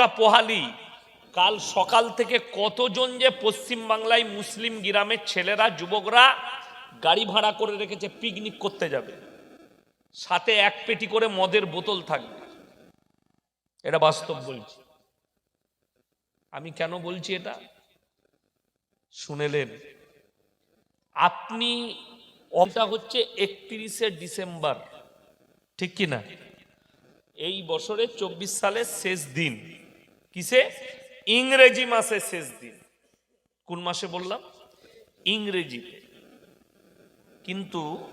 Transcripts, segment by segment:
রাতটা পোহালি? কাল সকাল থেকে কতজন যে পশ্চিম বাংলায় মুসলিম গ্রামের ছেলেরা, যুবকরা গাড়ি ভাড়া করে রেখেছে পিকনিক করতে যাবে। সাথে এক পেটি করে মদের বোতল থাকবে। এটা বাস্তব বলছি। আমি কেন বলছি এটা? শুনেলেন। আপনি ওটা হচ্ছে একত্রিশে ডিসেম্বর। ঠিক কি না এই বছরের চব্বিশ সালের শেষ দিন। কিসে? ইংরেজি মাসের শেষ দিন। কোন মাসে বললাম? ইংরেজিতে কিন্তু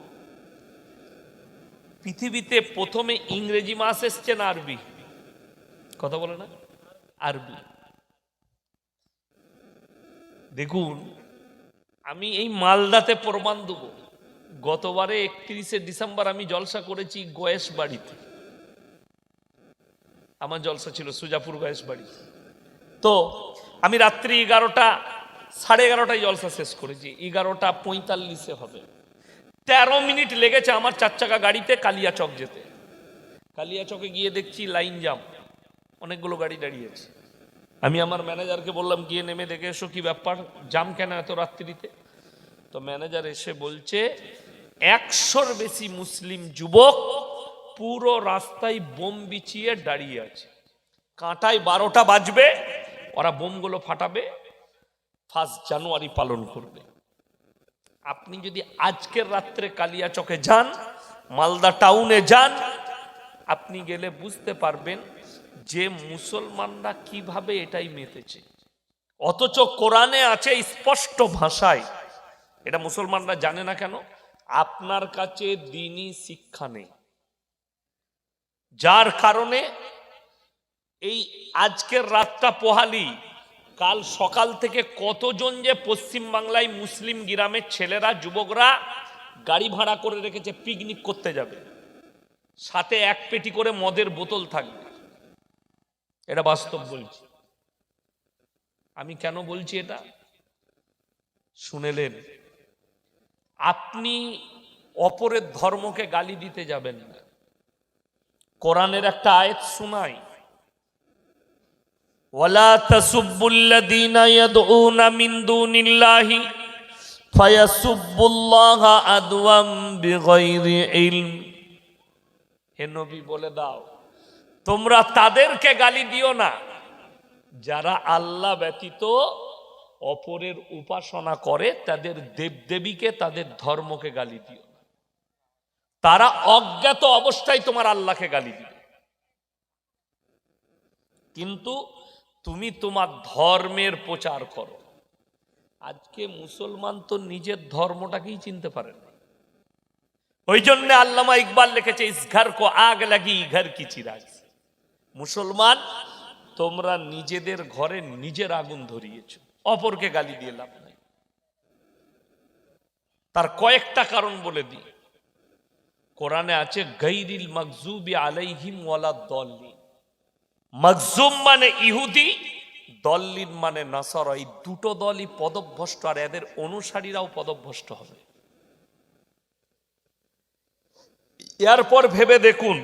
পৃথিবীতে প্রথমে ইংরেজি মাস এসছে না আরবি? কথা বলে না? আরবি। দেখুন, আমি এই মালদাতে প্রমাণ দেব। গতবারে একত্রিশে ডিসেম্বর আমি জলসা করেছি গয়েশ বাড়িতে। আমার জলসা ছিল সুজাপুর গয়েশ বাড়ি। তো আমি রাত্রি এগারোটা, সাড়ে এগারোটায় জলসা শেষ করেছি। এগারোটা পঁয়তাল্লিশে হবে। তেরো মিনিট লেগেছে আমার চার চাকা গাড়িতে কালিয়াচক যেতে। কালিয়াচকে গিয়ে দেখছি লাইন জাম অনেকগুলো গাড়ি দাঁড়িয়েছে। আমি আমার ম্যানেজারকে বললাম, গিয়ে নেমে দেখে এসো কি ব্যাপার? জাম কেন এত রাত্রিতে? তো ম্যানেজার এসে বলছে, একশোর বেশি মুসলিম যুবক পুরো রাস্তায় বোম বিছিয়ে দাঁড়িয়ে আছে। কাঁটায় বারোটা বাজবে, ওরা বোমগুলো ফাটাবে, ফার্স্ট জানুয়ারি পালন করবে। আপনি যদি আজকের রাত্রে কালিয়াচকে যান, মালদা টাউনে যান, আপনি গেলে বুঝতে পারবেন যে মুসলমানরা কীভাবে এটাই মেতেছে। অথচ কোরআনে আছে স্পষ্ট ভাষায়, এটা মুসলমানরা জানে না কেন? আপনার কাছে দিনই শিক্ষা নেই। যার কারণে এই আজকের রাতটা পোহালি, কাল সকাল থেকে কতজন যে পশ্চিম বাংলায় মুসলিম গ্রামের ছেলেরা, যুবকরা গাড়ি ভাড়া করে রেখেছে পিকনিক করতে যাবে। সাথে এক পেটি করে মদের বোতল থাকবে। এটা বাস্তব বলছি। আমি কেন বলছি এটা? শুনেলেন, আপনি অপরের ধর্মকে গালি দিতে যাবেন না। কোরআনের একটা আয়াত শোনাই। ওয়ালা তাসুব্বুল্লাযীনা ইয়াদউনা মিন দুনিল্লাহি ফায়াসুব্বুল্লাহা আদওয়াম বিগাইরি ইলম। হে নবী বলে দাও, তোমরা তাদেরকে গালি দিও না। যারা আল্লাহ ব্যতীত অপরের উপাসনা করে, তাদের দেবদেবীকে, তাদের ধর্মকে গালি দিও। তারা অজ্ঞাত অবস্থায় তোমার আল্লাহকে গালি দিবে। কিন্তু তুমি তোমার ধর্মের প্রচার করো। আজকে মুসলমান তো নিজের ধর্মটাকেই চিনতে পারে না। ওই জন্য আল্লামা ইকবাল লিখেছে ইস ঘর কো আগ লাগি ঘর কি চিরাগ মুসলমান, তোমরা নিজেদের ঘরে নিজের আগুন ধরিয়েছ। অপরকে গালি দিয়ে লাভ নাই। তার কয়েকটা কারণ বলে দিই। কোরআনে আছে, গৈরিল মকজুবি আলাইহিম ওয়ালা দল্লি মকজুম মানে ইহুদি, দল্লিন মানে নাসার। এই দুটো দলই পদভ্রষ্ট, আর এদের অনুসারীরাও পদভ্রষ্ট হবে। এরপর ভেবে দেখুন,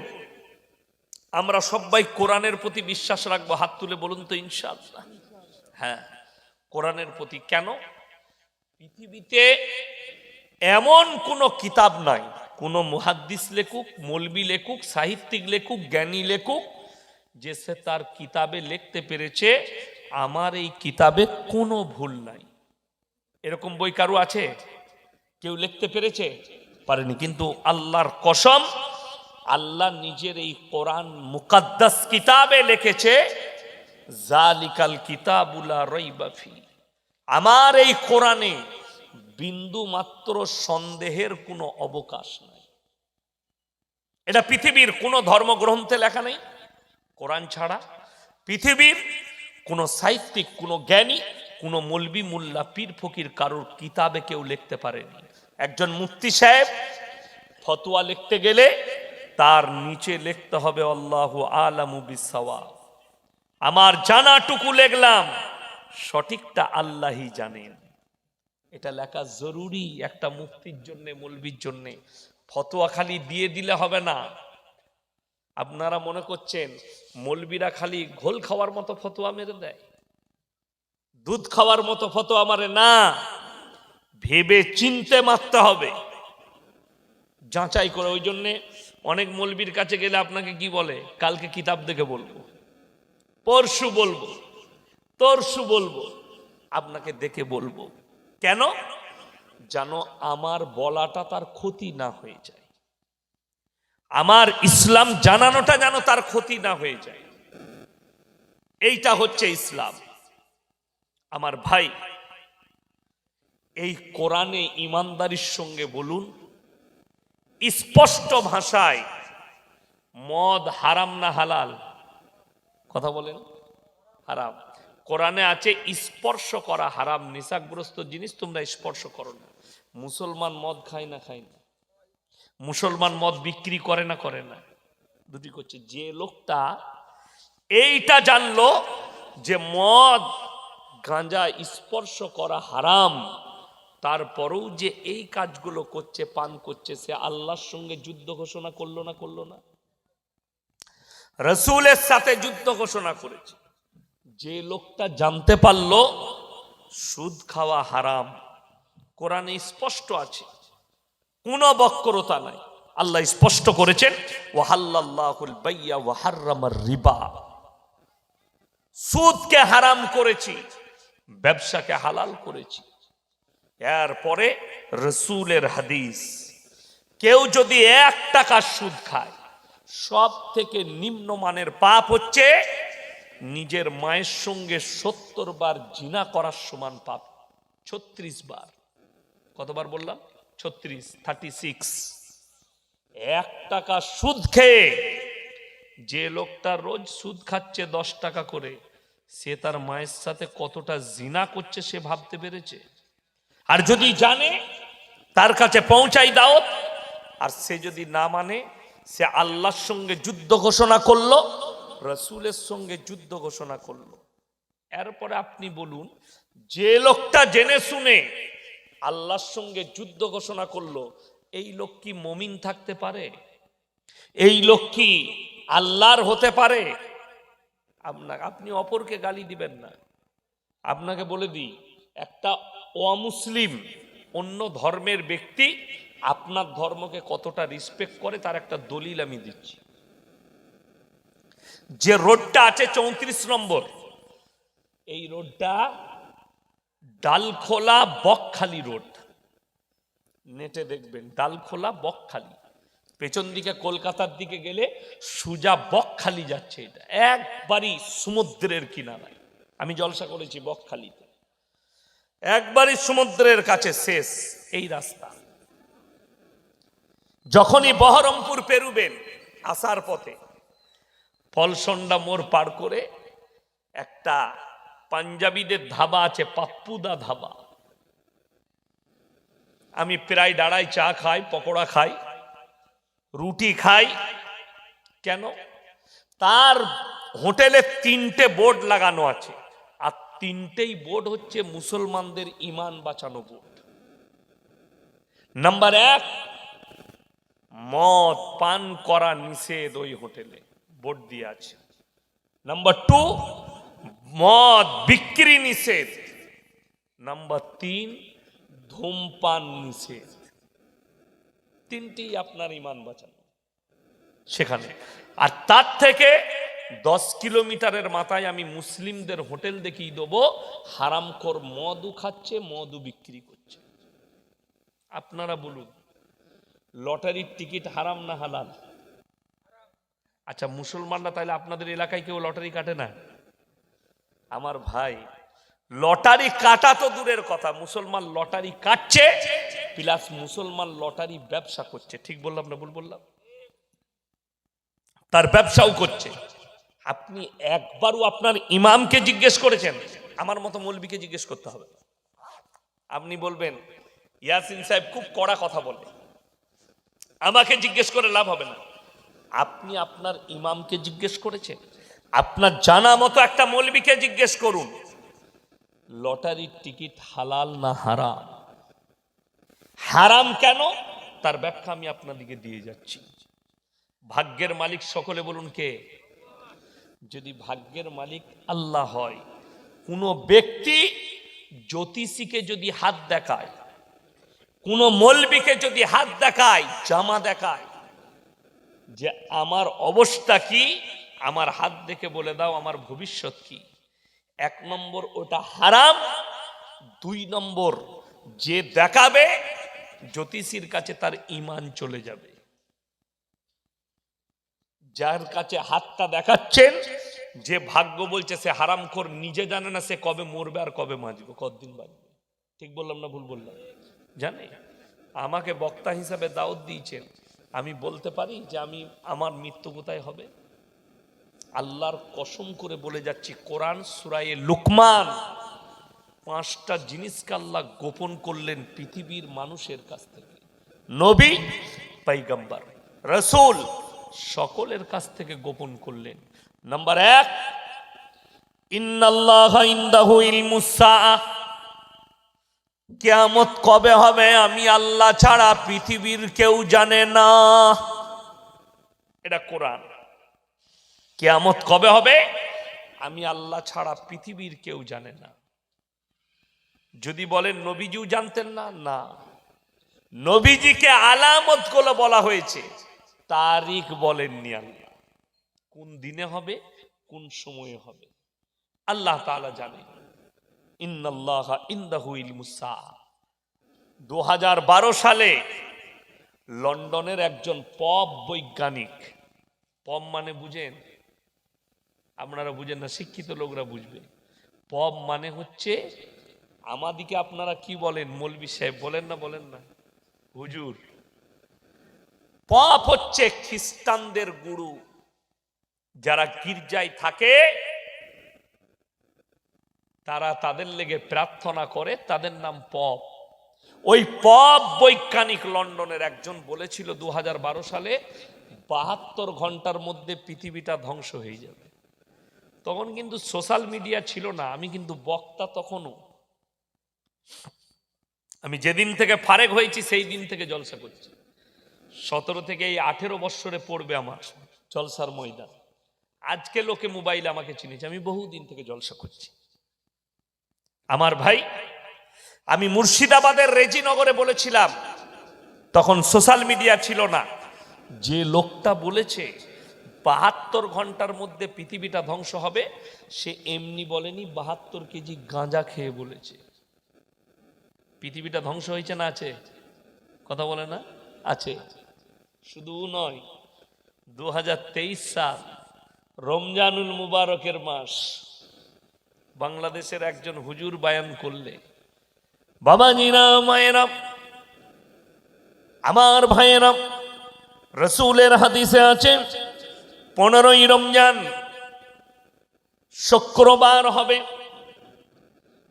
আমরা সবাই কোরআনের প্রতি বিশ্বাস রাখব। হাত তুলে বলুন তো, ইনশাআল্লাহ। হ্যাঁ কোরআনের প্রতি কেন? পৃথিবীতে এমন কোনো কিতাব নাই কোনো মুহাদ্দিস লেখুক, মলবি লেখুক, সাহিত্যিক লেখুক, জ্ঞানী লেখুক, যে সে তার কিতাবে লিখতে পেরেছে, আমার এই কিতাবে কোনো ভুল নাই। এরকম বই কারও আছে? কেউ লিখতে পেরেছে? পারেনি। কিন্তু আল্লাহর কসম, আল্লাহ নিজের এই কোরআন মুকাদ্দাস কিতাবে লিখেছে জালিকাল কিতাবুলা রইবাফি আমার এই কোরআনে বিন্দু মাত্র সন্দেহের কোনো অবকাশ নাই। এটা পৃথিবীর কোনো ধর্মগ্রন্থে লেখা নেই, কোরআন ছাড়া। পৃথিবীর কোনো সাহিত্যিক, কোনো জ্ঞানী, কোনো মলবি, মুল্লা, পীর ফকির কারোর কিতাবে কেউ লিখতে পারেনি। একজন মুফতি সাহেব ফতোয়া লিখতে গেলে তার নিচে লিখতে হবে, আল্লাহ আলামু বিসাওয়া আমার জানাটুকু লিখলাম, সঠিকটা আল্লাহই জানেন। এটা লেখা জরুরি একটা মুক্তির জন্য, মলবির জন্য। ফতোয়া খালি দিয়ে দিলে হবে না। আপনারা মনে করছেন মলবিরা খালি ঘোল খাওয়ার মতো ফতোয়া মেরে দেয়? দুধ খাওয়ার মতো ফতোয়া মারে না। ভেবে চিনতে মারতে হবে। যাচাই করে ওই জন্যে অনেক মলবির কাছে গেলে আপনাকে কি বলে? কালকে কিতাব দেখে বলব। পরশু বলব। তরশু বলব। আপনাকে দেখে বলব। কেন? যেন আমার বলাটা তার ক্ষতি না হয়ে যায়। আমার ইসলাম জানানোটা যেন তার ক্ষতি না হয়ে যায়। এইটা হচ্ছে ইসলাম। আমার ভাই, এই কোরআনে ইমানদারির সঙ্গে বলুন, স্পষ্ট ভাষায় মদ হারাম না হালাল? কথা বলেন, হারাম। কোরআনে আছে, স্পর্শ করা হারাম, নিশাগ্রস্ত জিনিস তোমরা স্পর্শ করো না। মুসলমান মদ খায় না খায় না। মুসলমান মদ বিক্রি করে না করে না। দুটি করছে, যে লোকটা এইটা জানলো যে মদ গাঁজা স্পর্শ করা হারাম। তারপরেও যে এই কাজগুলো করছে, পান করছে, সে আল্লাহর সঙ্গে যুদ্ধ ঘোষণা করল না করল না? রসুলের সাথে যুদ্ধ ঘোষণা করেছে। যে লোকটা জানতে পারল, সুদ খাওয়া হারাম। কোরআনে স্পষ্ট আছে। কোনো বক্রতা নাই। আল্লাহ স্পষ্ট করেছেন ওয়াহাল্লাহুল বাইয়া ওয়াহার্রামার রিবা। সুদকে হারাম করেছি, ব্যবসাকে হালাল করেছি। এরপরে রসুলের হাদিস, কেউ যদি এক টাকা সুদ খায় সব থেকে নিম্নমানের পাপ হচ্ছে নিজের মায়ের সঙ্গে সত্তর বার জিনা করার সমান পাপ, ছত্রিশ বার। কতবার বললাম? ছত্রিশ থার্টি সিক্স এক টাকা সুদ খেয়ে যে লোকটা রোজ সুদ খাচ্ছে দশ টাকা করে, সে তার মায়ের সাথে কতটা জিনা করছে সে ভাবতে পেরেছে? আর যদি জানে, তার কাছে পৌঁছাই দাও আর সে যদি না মানে সে আল্লাহর সঙ্গে যুদ্ধ ঘোষণা করল, রসুলের সঙ্গে যুদ্ধ ঘোষণা করল। এরপরে আপনি বলুন, যে লোকটা জেনে শুনে আল্লাহর সঙ্গে যুদ্ধ ঘোষণা করল, এই লোক কি মমিন থাকতে পারে? এই লোক কি আল্লাহর হতে পারে? আপনার আপনি অপরকে গালি দিবেন না। আপনাকে বলে দিই, একটা অমুসলিম অন্য ধর্মের ব্যক্তি আপনার ধর্মকে কতটা রেসপেক্ট করে তার একটা দলিল আমি দিচ্ছি। যে রোডটা আছে চৌত্রিশ নম্বর, এই রোডটা ডালখোলা বকখালি রোড। নেটে দেখবেন, ডালখোলা বকখালি। পেছন দিকে কলকাতার দিকে গেলে সুজা বকখালি যাচ্ছে এটা। একবারই সমুদ্রের কিনারায়। আমি জলসা করেছি বকখালিতে। একবারই সমুদ্রের কাছে শেষ এই রাস্তা। যখনই বহরমপুর পেরুবেন, আসার পথে ফলসন্ডা মোড় পার করে একটা পাঞ্জাবিদের ধাবা আছে, পাপ্পুদা ধাবা। আমি প্রায় দাঁড়াই, চা খাই, পকোড়া খাই, রুটি খাই। কেন? তার হোটেলে তিনটে বোর্ড লাগানো আছে, আর তিনটেই বোর্ড হচ্ছে মুসলমানদের ইমান বাঁচানো বোর্ড। নাম্বার এক, মদ পান করা নিষেধ ওই হোটেলে, বোর্ড দিয়ে আছে। নাম্বার টু মদ, বিক্রি নিষেধ। নাম্বার তিন, ধূমপান নিষেধ। তিনটি আপনার ইমান বাঁচানো। সেখানে। আর তার থেকে দশ কিলোমিটারের মাথায় আমি মুসলিমদের হোটেল দেখিয়ে দেবো, হারামখোর মদও খাচ্ছে, মদও বিক্রি করছে। আপনারা বলুন, লটারির টিকিট হারাম না হালাল? আচ্ছা মুসলমানরা তাহলে আপনাদের এলাকায় কেউ লটারি কাটে না? আমার ভাই, লটারি কাটা তো দূরের কথা, মুসলমান লটারি কাটছে, প্লাস মুসলমান লটারি ব্যবসা করছে। ঠিক বললাম না ভুল বললাম? তার ব্যবসাও করছে। আপনি একবারও আপনার ইমামকে জিজ্ঞেস করেছেন, আমার মতো মৌলবীকে জিজ্ঞেস করতে হবে। আপনি বলবেন, ইয়াসিন সাহেব খুব কড়া কথা বলে। আমাকে জিজ্ঞেস করে লাভ হবে না। আপনি আপনার ইমামকে জিজ্ঞেস করেছেন? আপনার জানা মতো একটা মৌলবীকে জিজ্ঞেস করুন, লটারির টিকিট হালাল না হারাম? হারাম কেন? তার ব্যাখ্যা আমি আপনাদিকে দিয়ে যাচ্ছি। ভাগ্যের মালিক সকলে বলুন কে? যদি ভাগ্যের মালিক আল্লাহ হয়, কোনো ব্যক্তি জ্যোতিষীকে যদি হাত দেখায়, কোনো মলবিকে যদি হাত দেখায়, জামা দেখায়, যে আমার অবস্থা কি? আমার হাত দেখে বলে দাও আমার ভবিষ্যৎ কি। এক নম্বর ওটা হারাম, দুই নম্বর যে দেখাবে জ্যোতিষীর কাছে তার ইমান চলে যাবে। যার কাছে হাতটা দেখাচ্ছেন, যে ভাগ্য বলছে সে হারামখোর নিজে জানে না সে কবে মরবে আর কবে বাঁচবে, কতদিন বাঁচবে। ঠিক বললাম না ভুল বললাম? জানে? আমাকে বক্তা হিসাবে দাওয়াত দিয়েছেন। আমি বলতে পারি যে আমি, আমার মৃত্যু কোথায় হবে? আল্লাহর কসম করে বলে যাচ্ছি, কোরআন সুরায়ে লুকমান, পাঁচটা জিনিসকে আল্লাহ গোপন করলেন পৃথিবীর মানুষের কাছ থেকে। নবী পাইগাম্বার রসুল সকলের কাছ থেকে গোপন করলেন। নাম্বার এক কেয়ামত কবে হবে আমি আল্লাহ ছাড়া পৃথিবীর কেউ জানে না। এটা কোরআন। কেয়ামত কবে হবে? আমি আল্লাহ ছাড়া পৃথিবীর কেউ জানে না। যদি বলেন, নবীজিও জানতেন না? না। নবীজিকে আলামতগুলো বলা হয়েছে। তারিখ বলেননি আল্লাহ। কোন দিনে হবে, কোন সময়ে হবে? আল্লাহ তাআলা জানেন। ইন্নাল্লাহ ইন্দাহু ইলমুসা দু সালে লন্ডনের একজন পপ বৈজ্ঞানিক, পপ মানে বুঝেন আপনারা বুঝেন না, শিক্ষিত লোকরা বুঝবে। পপ মানে হচ্ছে, আমাদিকে আপনারা কি বলেন? মৌলবি সাহেব বলেন না বলেন না। হুজুর পপ হচ্ছে খ্রিস্টানদের গুরু। যারা গির্জায় থাকে, তারা তাদের লেগে প্রার্থনা করে, তাদের নাম পপ ওই পপ বৈজ্ঞানিক লন্ডনের একজন বলেছিল দু হাজার বারো সালে, বাহাত্তর ঘণ্টার মধ্যে পৃথিবীটা ধ্বংস হয়ে যাবে। তখন কিন্তু সোশ্যাল মিডিয়া ছিল না, আমি কিন্তু বক্তা তখনও। আমি যেদিন থেকে ফারেক হয়েছি, সেই দিন থেকে জলসা করছি। সতেরো থেকে এই আঠেরো বৎসরে পড়বে আমার জলসার ময়দান। আজকে লোকে মোবাইল আমাকে চিনেছে, আমি বহু দিন থেকে জলসা করছি। আমার ভাই, আমি মুর্শিদাবাদের রেজিনগরে বলেছিলাম, তখন সোশ্যাল মিডিয়া ছিল না। যে লোকটা বলেছে বাহাত্তর ঘণ্টার মধ্যে পৃথিবীটা ধ্বংস হবে। সে এমনি বলেনি, বাহাত্তর কেজি গাঁজা খেয়ে বলেছে। পৃথিবীটা ধ্বংস হয়েছে না আছে? কথা বলে না? আছে। শুধু নয় দু সাল, রমজানুল মুবারকের মাস, বাংলাদেশের একজন হুজুর বায়ান করলে বাবাজিরা মায়েরা, আমার ভাইয়েরা, রসুলের হাদিসে আছে পনেরোই রমজান শুক্রবার হবে।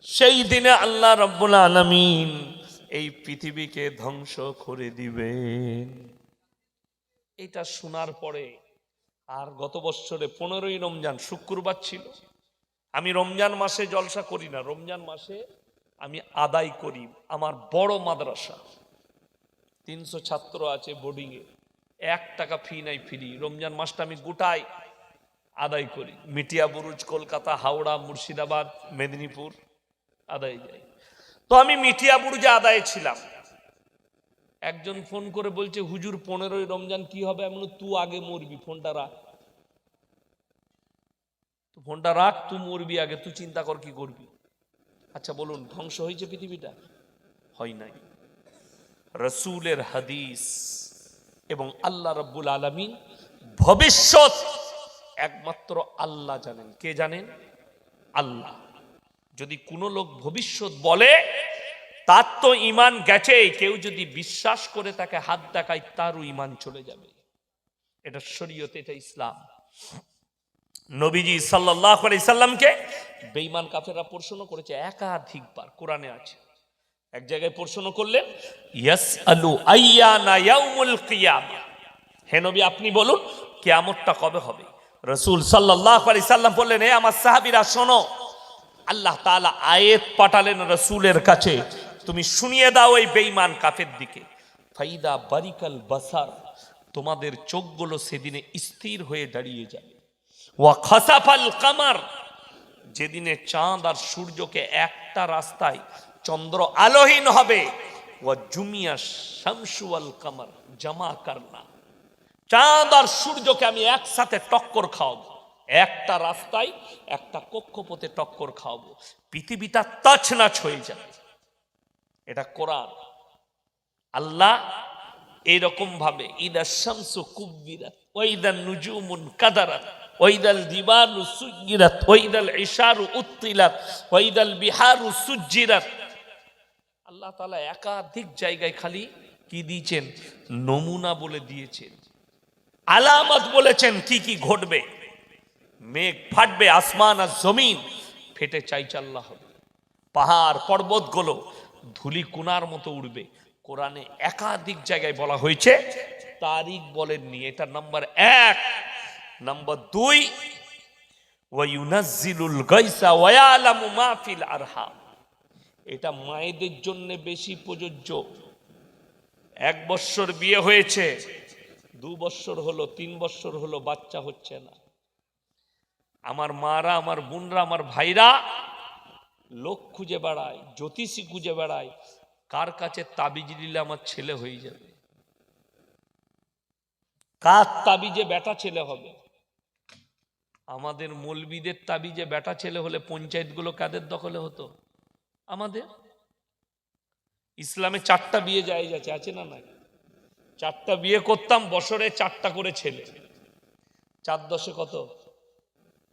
সেই দিনে আল্লাহ রব্বুল আলমিন এই পৃথিবীকে ধ্বংস করে দিবেন। এটা শোনার পরে আর গত বছরে পনেরোই রমজান শুক্রবার ছিল। আমি রমজান মাসে জলসা করি না, রমজান মাসে আমি আদায় করি আমার বড় মাদ্রাসা। তিনশো ছাত্র আছে বোর্ডিংয়ে এক টাকা ফি নাই ফ্রি রমজান মাসটা আমি গোটাই আদায় করি। মিটিয়া, বুরুজ, কলকাতা, হাওড়া, মুর্শিদাবাদ, মেদিনীপুর আদায় যাই। তো আমি মিটিয়া, বুরুজে আদায় ছিলাম। একজন ফোন করে বলছে, হুজুর, পনেরোই রমজান কি হবে? এমন তুই আগে মরবি, ফোনটা রাখ। তো ফোনটা রাখ তুই মরবি আগে তুই চিন্তা কর কি করবি। আচ্ছা বলুন, ধ্বংস হয়েছে পৃথিবীটা? হয় নাই। রসুলের হাদিস এবং আল্লাহ রব্বুল আলমিন ভবিষ্যৎ একমাত্র আল্লাহ জানেন। কে জানেন? আল্লাহ। যদি কোনো লোক ভবিষ্যৎ বলে, তার তো ইমান গেছে কেউ যদি বিশ্বাস করে তাকে হাত দেখায়, তারও ইমান চলে যাবে। এটা শরীয়ত, এটা ইসলাম। নবীজি সাল্লাহ সাল্লামকে বেঈমান কাফেররা প্রশ্ন করেছে একাধিকবার, কোরআনে আছে। এক জায়গায় প্রশ্ন করলেন ইয়াস আলু আইয়ানা ইয়াউমুল কিয়ামা? হে নবী, আপনি বলুন, কিয়ামতটা কবে হবে? রসুল সাল্লাহ আলি সাল্লাম বললেন হে আমার সাহাবিরা, শোনো, আল্লাহ তাআলা আয়েত পাঠালেন রসুলের কাছে, তুমি শুনিয়ে দাও এই বেঈমান কাফের দিকে। ফাইদা বারিকাল বাসার, তোমাদের চোখগুলো সেদিনে স্থির হয়ে দাঁড়িয়ে যাবে ওয়া খাসাফাল কামার, যেদিনে চাঁদ আর সূর্যকে একটা রাস্তায় চন্দ্র আলোহীন হবে। জুমিয়া শামসু আল কামার চাঁদ আর সূর্যকে আমি একসাথে টক্কর খাওয়াবো। একটা রাস্তায়, একটা কক্ষপথে টক্কর খাওয়াবো। পৃথিবীটা তছনাছ হয়ে যাবে। এটা কোরআন। আল্লাহ এইরকম ভাবে, ইদা শামসু কুব্বিরাত ওয়াইদান নুজুমুন কাদারাত ওয়াইদাল দিবালু সুজ্জিরাত ওয়াইদাল ইশারু উত্তিলাত ওয়াইদাল বিহারু সুজ্জিরাত। আল্লাহ তাআলা একাধিক জায়গায় খালি কি দিয়েছেন? নমুনা বলে দিয়েছেন। আলামত বলেছেন কি কি ঘটবে। মেঘ ফাটবে, আসমান আর জমিন ফেটে চাইচাল্লা হবে পাহাড় পর্বতগুলো ধুলি কুনার মতো উড়বে। কোরআনে একাধিক জায়গায় বলা হয়েছে, তারিখ বলেননি। এটা নাম্বার এক। নাম্বার দুই ওয়ায়ুনাজ্জিলুল গাইসা ওয়ায়ালামু মা ফিল আরহাম। এটা মায়েদের জন্য বেশি প্রযোজ্য। এক বৎসর বিয়ে হয়েছে, দু বৎসর হলো, তিন বৎসর হলো, বাচ্চা হচ্ছে না। আমার মারা, আমার বোনরা, আমার ভাইরা লোক খুঁজে বেড়ায়, জ্যোতিষী খুঁজে বেড়ায়, কার কাছে তাবিজ দিলে আমার ছেলে হয়ে যাবে? কার তাবিজে বেটা ছেলে হবে? আমাদের মলবিদের তাবিজে বেটা ছেলে হলে পঞ্চায়েতগুলো কাদের দখলে হতো? আমাদের? ইসলামে চারটা বিয়ে যায় যাচ্ছে আছে না নাই? চারটা বিয়ে করতাম, বছরে চারটা করে ছেলে। চার দশে কত?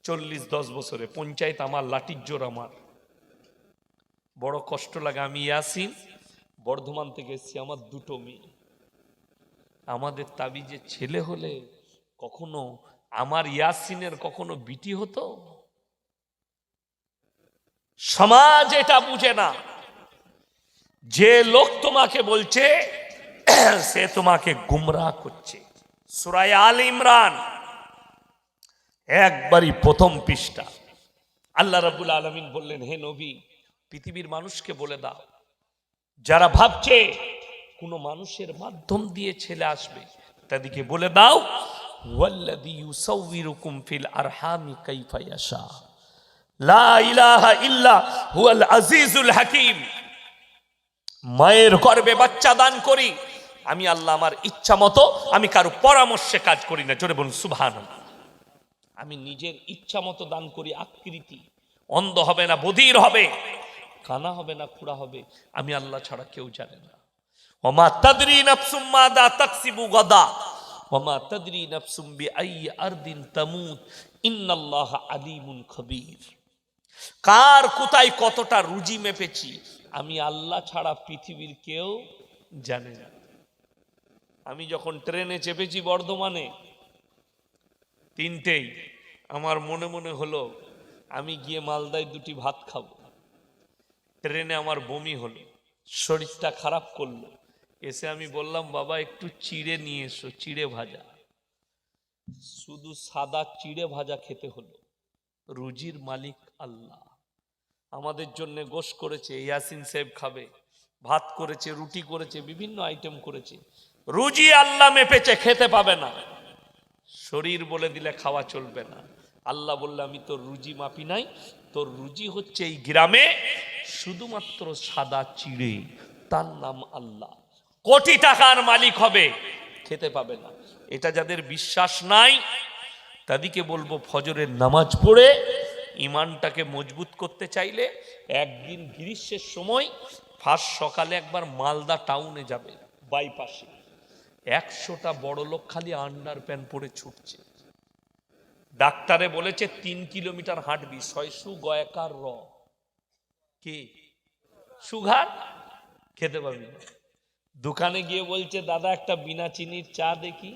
চল্লিশ দশ বছরে। পঞ্চায়েত আমার, লাঠির জোর আমার। বড় কষ্ট লাগে। আমি ইয়াসিন, বর্ধমান থেকে এসেছি। আমার দুটো মেয়ে। আমাদের তাবিজে ছেলে হলে কখনো আমার ইয়াসিনের কখনো বিটি হতো? সমাজ এটা বুঝে না। যে লোক তোমাকে বলছে, সে তোমাকে গুমরাহ করছে। সুরায় আল ইমরান, একবারই প্রথম পৃষ্ঠা। আল্লাহ রাবুল আলমিন বললেন, হে নবী, পৃথিবীর মানুষকে বলে দাও, যারা ভাবছে কোনো মানুষের মাধ্যম দিয়ে ছেলে আসবে, তাদেরকে বলে দাও, ওয়াল্লাযী ইউসাউবিরুকুম ফিল আরহামি কাইফা ইয়াশা। হুয়াল আজিজুল হাকিম। মায়ের গর্ভে বাচ্চা দান করি। আমি আল্লাহ আমার ইচ্ছা মতো আমি কারও পরামর্শে কাজ করি না। জোরে বলুন সুভান আমি নিজের ইচ্ছা মতো দান করি আকৃতি। অন্ধ হবে না, বধির হবে। কানা হবে না, খুড়া হবে। আমি আল্লাহ ছাড়া কেউ জানে না। ওমা তাদরি নাফসুম মাদা তাকসিবু গদা। ওমা তাদরি নাফসুম বিআই আরদিন তামুত। ইন্নাল্লাহ আলিমুন খবীর। কার কোথায় কতটা রুজি মেপেছি, আমি আল্লাহ ছাড়া পৃথিবীর কেউ জানে না। আমি যখন ট্রেনে চেপেছি বর্ধমানে, তিনটেই আমার মনে মনে হলো, আমি গিয়ে মালদায় দুটি ভাত খাব। ট্রেনে আমার বমি হলো, শরীরটা খারাপ করল। এসে আমি বললাম, বাবা, একটু চিড়ে নিয়ে এসো, চিড়ে ভাজা। শুধু সাদা চিড়ে ভাজা খেতে হলো। রুজির মালিক আল্লাহ। আমাদের জন্য গোশ করেছে, ইয়াসিন সাহেব খাবে, ভাত করেছে, রুটি করেছে, বিভিন্ন আইটেম করেছে। রুজি আল্লাহ মেপেছে, খেতে পাবে না। শরীর বলে দিলে খাওয়া চলবে না। আল্লাহ বললে, আমি তোর রুজি মাপি নাই, তোর রুজি হচ্ছে এই গ্রামে শুধুমাত্র সাদা চিড়ে, তার নাম আল্লাহ। কোটি টাকার মালিক হবে, খেতে পাবে না। এটা যাদের বিশ্বাস নাই, তাদেরকে বলব, ফজরের নামাজ পড়ে ইমানটাকে মজবুত করতে চাইলে একদিন গ্রীষ্মের সময় ফার্স্ট সকালে একবার মালদা টাউনে যাবে, বাইপাসে। একশোটা বড় লোক খালি আন্ডার প্যান্ট পরে ছুটছে। ডাক্তারে বলেছে তিন কিলোমিটার হাঁটবি, ছয়শু গয়কার র। কি? সুগার খেতে পারবি না। দোকানে গিয়ে বলছে, দাদা, একটা বিনা চিনির চা দেখি।